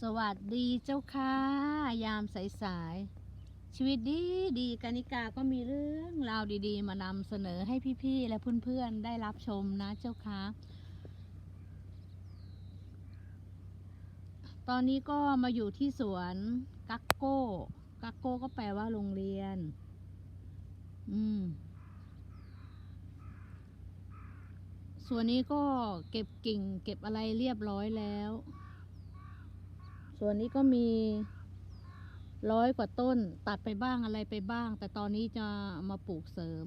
สวัสดีเจ้าค่ะ ยามสายๆชีวิตดีดีกานิกาก็มีเรื่องราวดี ๆ มานำเสนอให้พี่ๆและเพื่อนๆได้รับชมนะเจ้าค่ะตอนนี้ก็มาอยู่ที่สวนกักโก้กักโก้ก็แปลว่าโรงเรียน อืมส่วนนี้ก็เก็บกิ่ง เก็บอะไรเรียบร้อยแล้ว ส่วนนี้ก็มีร้อยกว่าต้นตัดไปบ้างอะไรไปบ้าง แต่ตอนนี้จะมาปลูกเสริม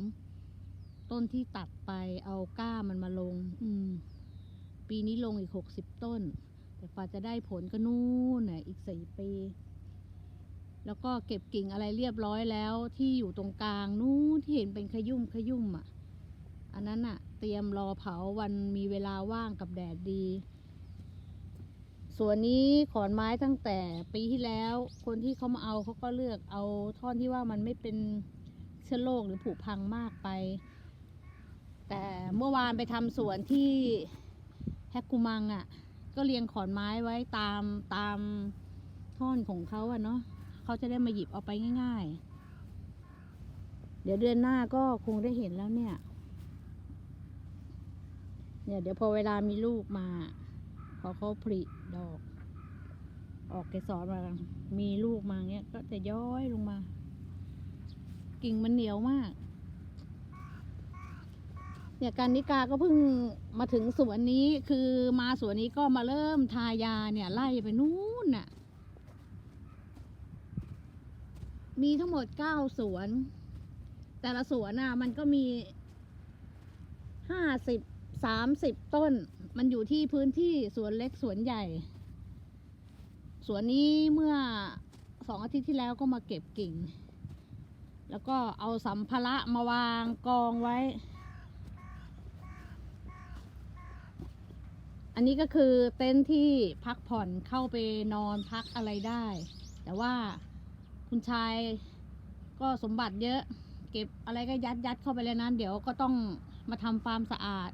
ต้นที่ตัดไปเอาก้ามันมาลง อืม ปีนี้ลงอีกหกสิบต้น แต่กว่าจะได้ผลก็นู่นน่ะอีกสี่ปี แล้วก็เก็บกิ่งอะไรเรียบร้อยแล้ว ที่อยู่ตรงกลางนู้นที่เห็นเป็นขยุ่มขยุ่มอะ อันนั้นอะเตรียมรอเผาวันมีเวลาว่างกับแดดดี วนนี้ขอนไม้ตั้งแต่ปีที่แล้ว คนที่เขามาเอาเขาก็เลือกเอาท่อนที่ว่ามันไม่เป็นเชื้อโรคหรือผุพังมากไป แต่เมื่อวานไปทำสวนที่แฮกกุมังอะ่ะ ก็เรียงขอนไม้ไว้ตามตามท่อนของเขาอะเนาะเขาจะได้มาหยิบเอาไปง่าย ๆ เดี๋ยวเดือนหน้าก็คงได้เห็นแล้วเนี่ย เนี่ยเดี๋ยวพอเวลามีลูกมา พอเขาผลิดอก ออกเกสรมา มีลูกมาเงี้ย ก็จะย้อยลงมา กิ่งมันเหนียวมาก เนี่ยการนิกาก็เพิ่งมาถึงสวนนี้คือมาสวนนี้ก็มาเริ่มทายาเนี่ยไล่ไปนู่นน่ะ มีทั้งหมดเก้าสวน แต่ละสวนน่ะมันก็มีห้าสิบสามสิบต้น มันอยู่ที่พื้นที่สวนเล็กสวนใหญ่ สวนนี้เมื่อสองอาทิตย์ที่แล้วก็มาเก็บกิ่ง แล้วก็เอาสัมภาระมาวางกองไว้ อันนี้ก็คือเต็นท์ที่พักผ่อนเข้าไปนอนพักอะไรได้ แต่ว่าคุณชายก็สมบัติเยอะ เก็บอะไรก็ยัดยัดเข้าไปเลยนั้นเดี๋ยวก็ต้องมาทำฟาร์มสะอาด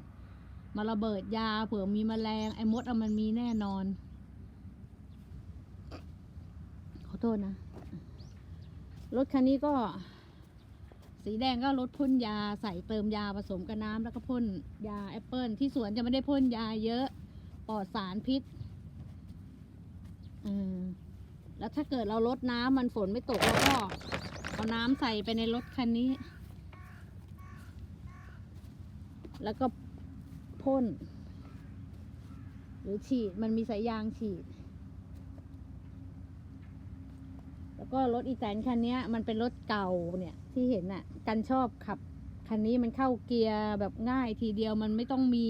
มาระเบิดยาเผื่อมีแมลงไอ้มดอะมันมีแน่นอน ขอโทษนะ รถคันนี้ก็ สีแดงก็รถพ่นยาใส่เติมยาผสมกับน้ำแล้วก็พ่นยาแอปเปิลที่สวนจะไม่ได้พ่นยาเยอะปลอดสารพิษแล้วถ้าเกิดเราลดน้ำมันฝนไม่ตกแล้วก็เอาน้ำใส่ไปในรถคันนี้ แล้วก็ พ่น หรือฉีดมันมีสายยางฉีด แล้วก็รถอีแตนคันนี้มันเป็นรถเก่าเนี่ยที่เห็นน่ะ กันชอบขับ คันนี้มันเข้าเกียร์แบบง่ายทีเดียวมันไม่ต้องมี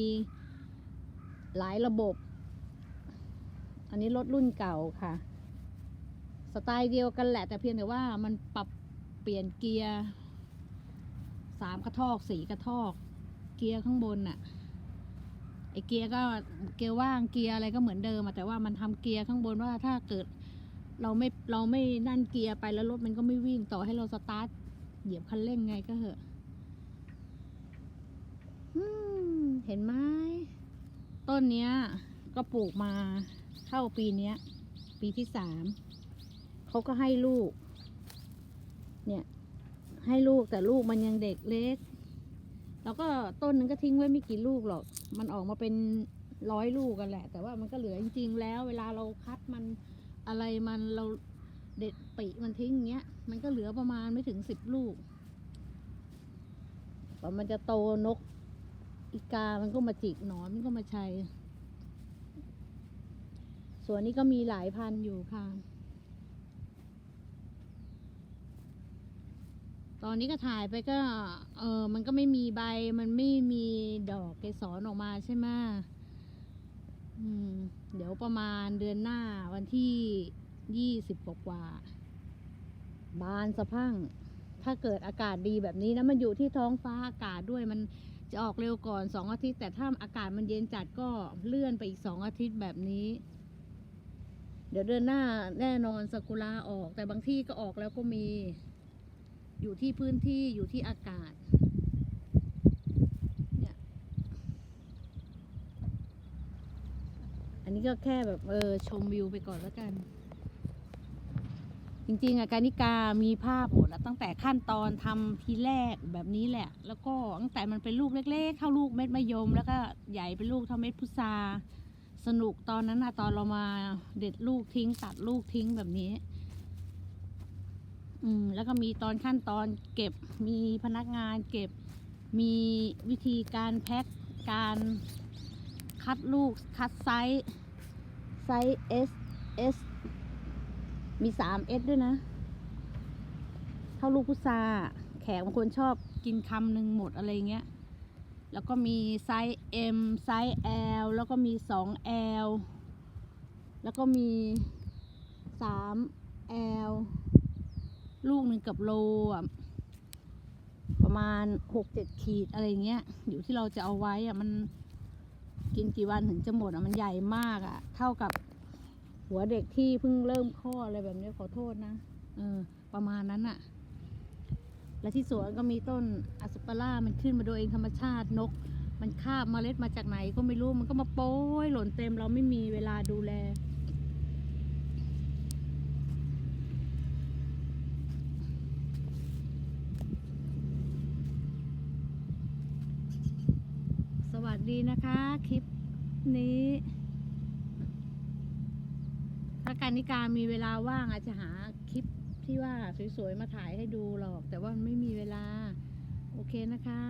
หลายระบบ อันนี้รถรุ่นเก่าค่ะ สไตล์เดียวกันแหละ แต่เพียงแต่ว่ามันปรับเปลี่ยนเกียร์สามกระทอกสี่กระทอก เกียร์ข้างบนน่ะ ไอเกียร์ก็เกียร์ว่างเกียร์อะไรก็เหมือนเดิมอะแต่ว่ามันทำเกียร์ข้างบนว่าถ้าเกิด เราไม่เราไม่นั่นเกียร์ไปแล้วรถมันก็ไม่วิ่งต่อให้เราสตาร์ทเหยียบคันเร่งไงก็เหอะเห็นไหมต้นเนี้ย ก็ปลูกมาเข้าปีเนี้ย ปีที่สามเขาก็ให้ลูก เนี่ย ให้ลูกแต่ลูกมันยังเด็กเล็ก แล้วก็ต้นนึงก็ทิ้งไว้ไม่กี่ลูกหรอก มันออกมาเป็นร้อยลูกกันแหละ แต่ว่ามันก็เหลือจริง ๆ แล้ว เวลาเราคัดมันอะไรมันเราเด็ดปีมันทิ้งเงี้ย มันก็เหลือประมาณไม่ถึงสิบลูกพอมันจะโตนกอีกา มันก็มาจิกหนอนมันก็มาชัยส่วนนี้ก็มีหลายพันอยู่ค่ะ ตอนนี้ก็ถ่ายไปก็ เออมันก็ไม่มีใบ มันไม่มีดอกเกสรออกมาใช่ไหมอืม เดี๋ยวประมาณเดือนหน้าวันที่ยี่สิบกว่าบานสะพรังถ้าเกิดอากาศดีแบบนี้นะ มันอยู่ที่ท้องฟ้าอากาศด้วยมันจะออกเร็วก่อนสองอาทิตย์ แต่ถ้าอากาศมันเย็นจัดก็เลื่อนไปอีกสองอาทิตย์แบบนี้ เดี๋ยวเดือนหน้าแน่นอนซากุระออก แต่บางที่ก็ออกแล้วก็มี อยู่ที่พื้นที่อยู่ที่อากาศเนี่ยอันนี้ก็แค่แบบเออชมวิวไปก่อนแล้วกัน จริงๆอะการนิกามีภาพหมดแล้วตั้งแต่ขั้นตอนทำทีแรกแบบนี้แหละ แล้วก็ตั้งแต่มันเป็นลูกเล็กๆ เท่าลูกเม็ดมะยม แล้วก็ใหญ่เป็นลูกเท่าเม็ดพุทราสนุกตอนนั้นอะตอนเรามาเด็ดลูกทิ้งตัดลูกทิ้งแบบนี้ อืมแล้วก็มีตอนขั้นตอนเก็บมีพนักงานเก็บมีวิธีการแพ็คการคัดลูกคัดไซส์ไซส์ S S มีสาม S ด้วยนะ เท่าลูกพุทราแขกบางคนชอบกินคำหนึ่งหมดอะไรเงี้ย แล้วก็มีไซส์ M ไซส์ L แล้วก็มี 2L แล้วก็มี 3L ลูกหนึ่งกับโลอะประมาณ6-7ขีดอะไรเงี้ย อยู่ที่เราจะเอาไว้อะมันกินกี่วันถึงจะหมดอะมันใหญ่มากอะ เท่ากับหัวเด็กที่เพิ่งเริ่มคลอดอะไรแบบนี้ขอโทษนะเออ ประมาณนั้นอะ และที่สวนก็มีต้นอัสปาร่ามันขึ้นมาโดยเองธรรมชาตินก มันคาบเมล็ดมาจากไหนก็ไม่รู้มันก็มาโป้ยหล่นเต็มเราไม่มีเวลาดูแล สวัส ดีนะคะ คลิปนี้ถ้าการนิการมีเวลาว่างอาจจะหาคลิปที่ว่าสวยๆมาถ่ายให้ดูหรอก แต่ว่ามันไม่มีเวลา โอเคนะคะ